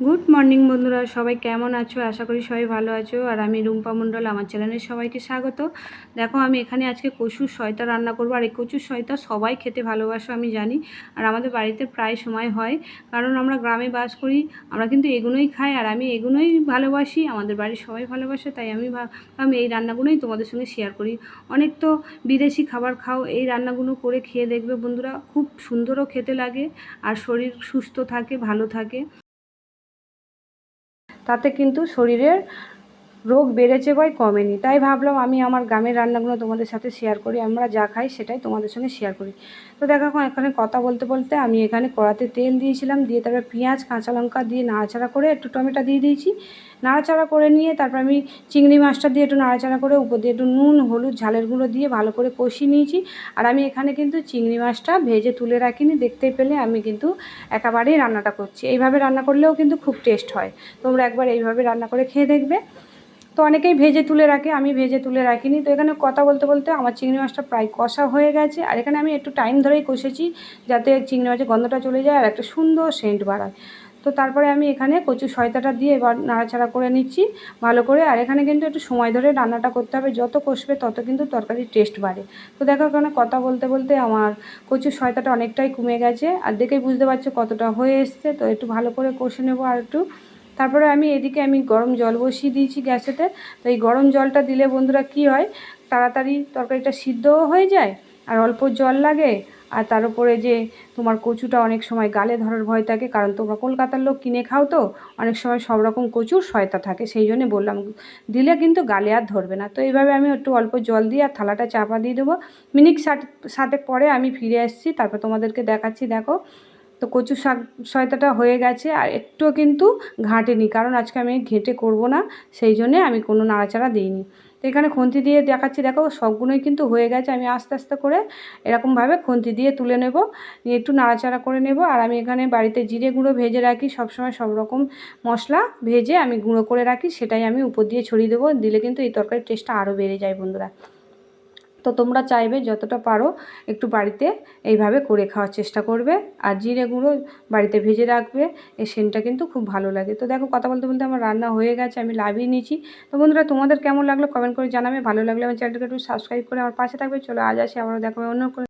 Good morning বন্ধুরা। সবাই কেমন আছো? আশা করি সবাই ভালো আছো। আর আমি রুম্পা মণ্ডল, আমার চ্যানেলে সবাইকে স্বাগত। দেখো, আমি এখানে আজকে কচুর সয়তা রান্না করব। আর এই কচুর সয়তা সবাই খেতে ভালোবাসো, আমি জানি। আর আমাদের বাড়িতে প্রায় সময় হয়। কারণ আমরা গ্রামে বাস করি, আমরা কিন্তু এগুলোই খাই। আর আমি এগুলোই ভালোবাসি, আমাদের বাড়ির সবাই ভালোবাসে, তাই আমি আমি এই রান্নাগুলোই তোমাদের সঙ্গে শেয়ার করি। অনেক তো বিদেশি খাবার খাও, এই রান্নাগুলো করে খেয়ে দেখবে বন্ধুরা। খুব সুন্দরও খেতে লাগে, আর শরীর সুস্থ থাকে, ভালো থাকে। তাতে কিন্তু শরীরের রোগ বেড়েছে বই কমেনি। তাই ভাবলাম আমি আমার গ্রামের রান্নাগুলো তোমাদের সাথে শেয়ার করি, আমরা যা খাই সেটাই তোমাদের সঙ্গে শেয়ার করি। তো দেখো এখানে কথা বলতে বলতে আমি এখানে কড়াতে তেল দিয়েছিলাম, দিয়ে তারপরে পেঁয়াজ, কাঁচা লঙ্কা দিয়ে নাড়াচাড়া করে একটু টমেটো দিয়ে দিয়েছি। নাড়াচাড়া করে নিয়ে তারপর আমি চিংড়ি মাছটা দিয়ে একটু নাড়াচাড়া করে উপর দিয়ে একটু নুন, হলুদ, ঝালের গুঁড়ো দিয়ে ভালো করে কষিয়ে নিয়েছি। আর আমি এখানে কিন্তু চিংড়ি মাছটা ভেজে তুলে রাখিনি, দেখতে পেলে আমি কিন্তু একেবারেই রান্নাটা করছি। এইভাবে রান্না করলেও কিন্তু খুব টেস্ট হয়। তোমরা একবার এইভাবে রান্না করে খেয়ে দেখবে। তো অনেকেই ভেজে তুলে রাখে, আমি ভেজে তুলে রাখিনি। তো এখানে কথা বলতে বলতে আমার চিংড়ি মাছটা প্রায় কষা হয়ে গেছে। আর এখানে আমি একটু টাইম ধরেই কষেছি যাতে চিংড়ি মাছের গন্ধটা চলে যায় আর একটা সুন্দর সেন্ট বাড়ায়। তো তারপরে আমি এখানে কচু শয়তাটা দিয়ে এবার নাড়াচাড়া করে নিচ্ছি ভালো করে। আর এখানে কিন্তু একটু সময় ধরে রান্নাটা করতে হবে। যত কষবে তত কিন্তু তরকারির টেস্ট বাড়ে। তো দেখো এখানে কথা বলতে বলতে আমার কচু শয়তাটা অনেকটাই কমে গেছে। আর দেখেই বুঝতে পারছ কতটা হয়ে এসছে। তো একটু ভালো করে কষে নেব আর একটু। তারপরে আমি এদিকে আমি গরম জল বসিয়ে দিয়েছি গ্যাসেতে। তো এই গরম জলটা দিলে বন্ধুরা কি হয়? তাড়াতাড়ি তরকারিটা সিদ্ধও হয়ে যায়, আর অল্প জল লাগে, আর তার উপরে যে তোমার কচুটা অনেক সময় গালে ধরার ভয় থাকে, কারণ তোমরা কলকাতার লোক কিনে খাও তো, অনেক সময় সব রকম কচুর সহায়তা থাকে, সেই জন্যে বললাম, দিলে কিন্তু গালে আর ধরবে না। তো এইভাবে আমি একটু অল্প জল দিয়ে আর থালাটা চাপা দিয়ে দেবো। মিনিট ষাট, ষাটেক পরে আমি ফিরে আসছি, তারপর তোমাদেরকে দেখাচ্ছি, দেখো। তো কচু শাক সয়তাটা হয়ে গেছে আর একটুও কিন্তু ঘাঁটেনি, কারণ আজকে আমি ঘেঁটে করব না, সেই জন্যে আমি কোনো নাড়াচাড়া দিইনি। তো এখানে খুন্তি দিয়ে দেখাচ্ছি, দেখো সবগুলোই কিন্তু হয়ে গেছে, আমি আস্তে আস্তে করে এরকমভাবে খুন্তি দিয়ে তুলে নেব, নিয়ে একটু নাড়াচাড়া করে নেব, আর আমি এখানে বাড়িতে জিরে গুঁড়ো ভেজে রাখি, সবসময় সব রকম মশলা ভেজে আমি গুঁড়ো করে রাখি, সেটাই আমি উপর দিয়ে ছড়িয়ে দেবো, দিলে কিন্তু এই তরকারির টেস্টটা আরও বেড়ে যায় বন্ধুরা। তো তোমরা চাইবে যতটা পারো একটু বাড়িতে এইভাবে করে খাওয়ার চেষ্টা করবে। আর জিরে গুঁড়ো বাড়িতে ভেজে রাখবে এই সেনটা কিন্তু খুব ভালো লাগে। তো দেখো কথা বলতে বলতে আমার রান্না হয়ে গেছে, আমি লাভিয়ে নিয়েছি। তো বন্ধুরা, তোমাদের কেমন লাগল কমেন্ট করে জানাবে। ভালো লাগলে আমার চ্যানেলটাকে একটু সাবস্ক্রাইব করে আমার পাশে থাকবে। চলো আজ আসি, আবারও দেখো অন্য